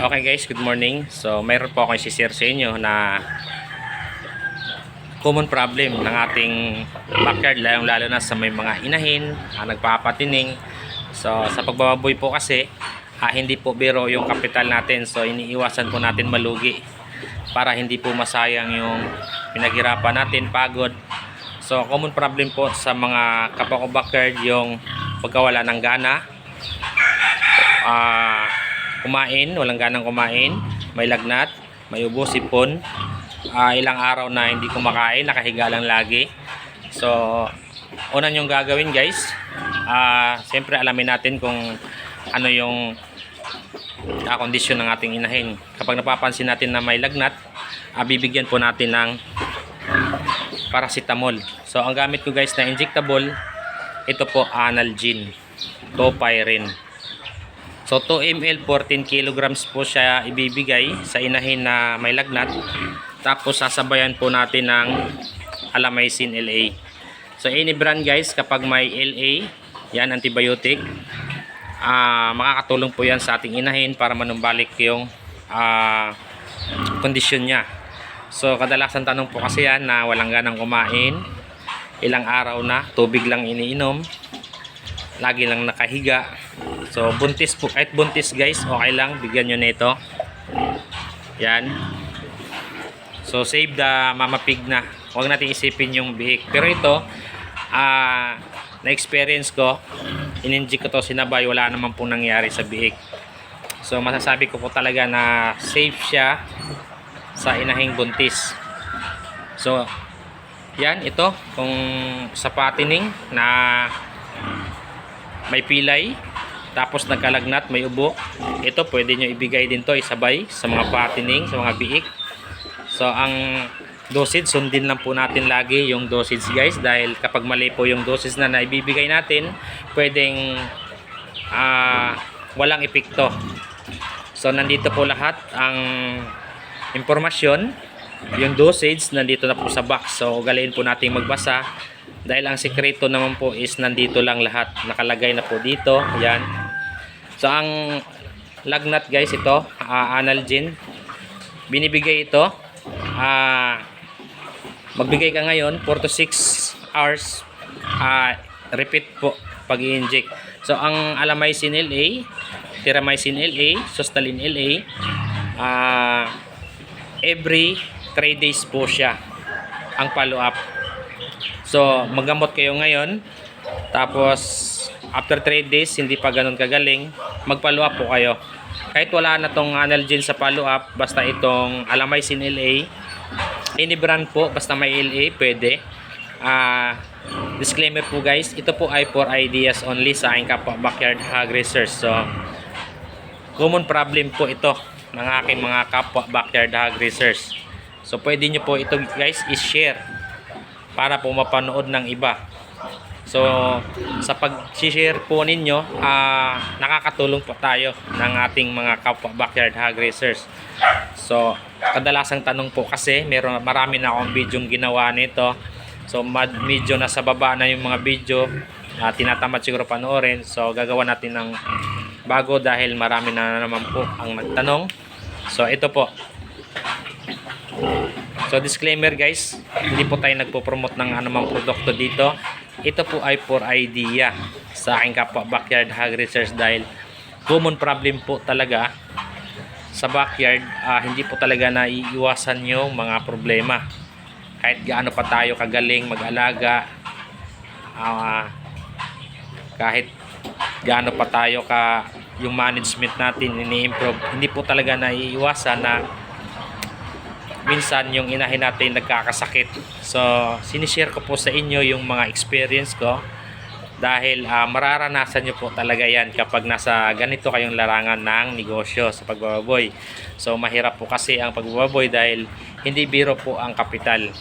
Okay guys, good morning. So mayroon po akong share sa inyo na common problem ng ating backyard lalo, lalo na sa may mga inahin, ah, nagpapatining. So sa pagbababoy po kasi, ah, hindi po biro yung kapital natin. So iniiwasan po natin malugi para hindi po masayang yung pinaghirapan natin, pagod. So common problem po sa mga kapwa ko backyard yung pagkawala ng gana, ah kumain, walang ganang kumain, may lagnat, may ubo, sipon, ah, ilang araw na hindi kumakain, nakahiga lang lagi. So, una yung gagawin guys, ah, siyempre alamin natin kung ano yung ah, kondisyon ng ating inahin. Kapag napapansin natin na may lagnat, ah, bibigyan po natin ng paracetamol. So, ang gamit ko guys na injectable, ito po analgin, topirin. So 2 ml 14 kilograms po siya ibibigay sa inahin na may lagnat. Tapos sasabayan po natin ng alamycin LA. So any brand guys kapag may LA, yan antibiotic, ah makakatulong po yan sa ating inahin para manumbalik yung ah, kondisyon niya. So kadalasan tanong po kasi yan na walang ganang kumain, ilang araw na, tubig lang iniinom, lagi lang nakahiga. So buntis po, kahit buntis guys, okay lang, bigyan nyo na ito. Yan. So save the mama pig na. Huwag natin isipin yung bihik. Pero ito, ah na-experience ko, ininjik ko to sinabay, wala naman pong nangyari sa bihik. So masasabi ko po talaga na safe siya sa inahing buntis. So, yan, ito, kung sa patining na may pilay, tapos nagkalagnat, may ubo, ito pwede nyo ibigay din to isabay sa mga patining, sa mga biik. So, ang dosage, sundin lang po natin lagi yung dosage guys dahil kapag mali po yung dosage na naibibigay natin, pwedeng ah, walang epekto. So, nandito po lahat ang impormasyon, yung dosage, nandito na po sa box. So, ugaliin po natin magbasa dahil ang sekreto naman po is nandito lang lahat. Nakalagay na po dito. Yan. So, ang lagnat guys, ito, ah, analgin. Binibigay ito. ah magbigay ka ngayon 4 to 6 hours. ah repeat po pag i-inject. So, ang alamycin LA, tiramycin LA, sustalin LA, ah every 3 days po siya ang follow-up. So, magamot kayo ngayon. Tapos, after 3 days, hindi pa ganun kagaling, mag-follow up po kayo. Kahit wala na tong analgin sa follow up, basta itong alamycin LA, any brand po, basta may LA, pwede. Ah, disclaimer po guys, ito po ay for ideas only sa aking kapwa backyard hog research. So, common problem po ito ng aking mga kapwa backyard hog research. So, pwede nyo po ito guys i-share para po mapanood ng iba. So, sa pag-share po ninyo, ah, nakakatulong po tayo ng ating mga kapwa backyard hog racers. So, kadalasang tanong po kasi, meron, marami na akong video ginawa nito. So, medyo nasa baba na yung mga video. ah, tinatamad siguro panoorin. So, gagawa natin ng bago dahil marami na naman po ang nagtanong. So, ito po. So disclaimer guys, hindi po tayo nagpo-promote ng anumang produkto dito. Ito po ay for idea sa aking kapwa backyard hog research dahil common problem po talaga sa backyard, ah, hindi po talaga naiiwasan yung mga problema. Kahit gaano pa tayo kagaling mag-alaga, ah, kahit gaano pa tayo ka yung management natin ini-improve, hindi po talaga naiiwasan na minsan yung inahin natin nagkakasakit. So, sinishare ko po sa inyo yung mga experience ko dahil ah, mararanasan nyo po talaga yan kapag nasa ganito kayong larangan ng negosyo sa pagbababoy. So, mahirap po kasi ang pagbababoy dahil hindi biro po ang kapital.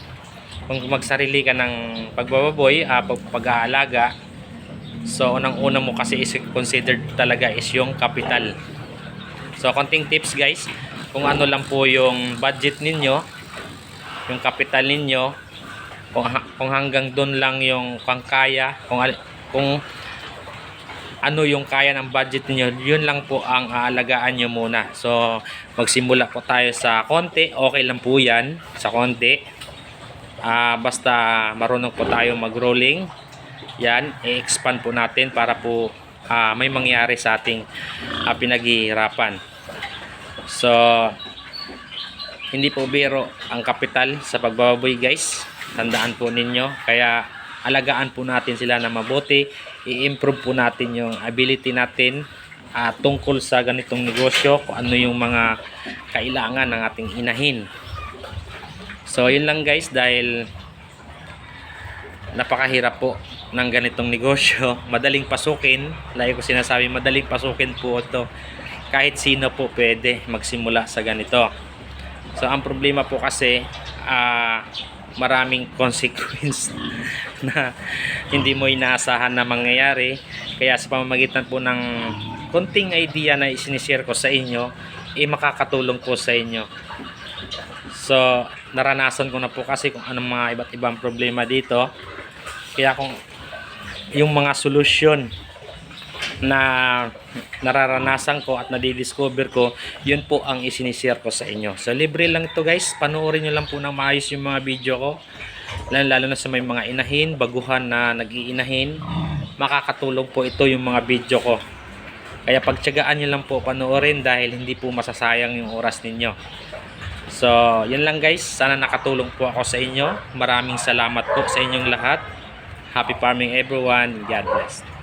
Kung magsarili ka ng pagbababoy, pag- pag-aalaga, so unang-una mo kasi is considered talaga is yung kapital. So, konting tips guys, kung ano lang po yung budget ninyo, yung capital ninyo, kung, kung hanggang doon lang yung kung, al- kung ano yung kaya ng budget niyo, yun lang po ang aalagaan nyo muna. So, magsimula po tayo sa konti. Okay lang po yan, sa konti. Ah, basta marunong po tayo mag-rolling. Yan, i-expand po natin para po ah, may mangyari sa ating ah, pinaghihirapan. So, hindi po biro ang kapital sa pagbababoy guys. Tandaan po ninyo. Kaya alagaan po natin sila na mabuti. I-improve po natin yung ability natin ah, tungkol sa ganitong negosyo. Kung ano yung mga kailangan ng ating inahin. So, yun lang guys dahil napakahirap po ng ganitong negosyo. Madaling pasukin. Lagi ko sinasabi, madaling pasukin po ito. Kahit sino po pwede magsimula sa ganito. So, ang problema po kasi, ah, maraming consequence na hindi mo inaasahan na mangyayari. Kaya sa pamamagitan po ng konting idea na isinishare ko sa inyo, eh makakatulong po sa inyo. So, naranasan ko na po kasi kung anong mga iba't ibang problema dito. Kaya kung yung mga solusyon na nararanasan ko at nadidiscover ko, yun po ang isinishare ko sa inyo. So, libre lang ito guys. Panoorin nyo lang po ng maayos yung mga video ko. Lalo, lalo na sa may mga inahin, baguhan na nag-iinahin. Makakatulong po ito yung mga video ko. Kaya pagtyagaan nyo lang po panoorin dahil hindi po masasayang yung oras ninyo. So, yun lang guys. Sana nakatulong po ako sa inyo. Maraming salamat po sa inyong lahat. Happy farming everyone. God bless.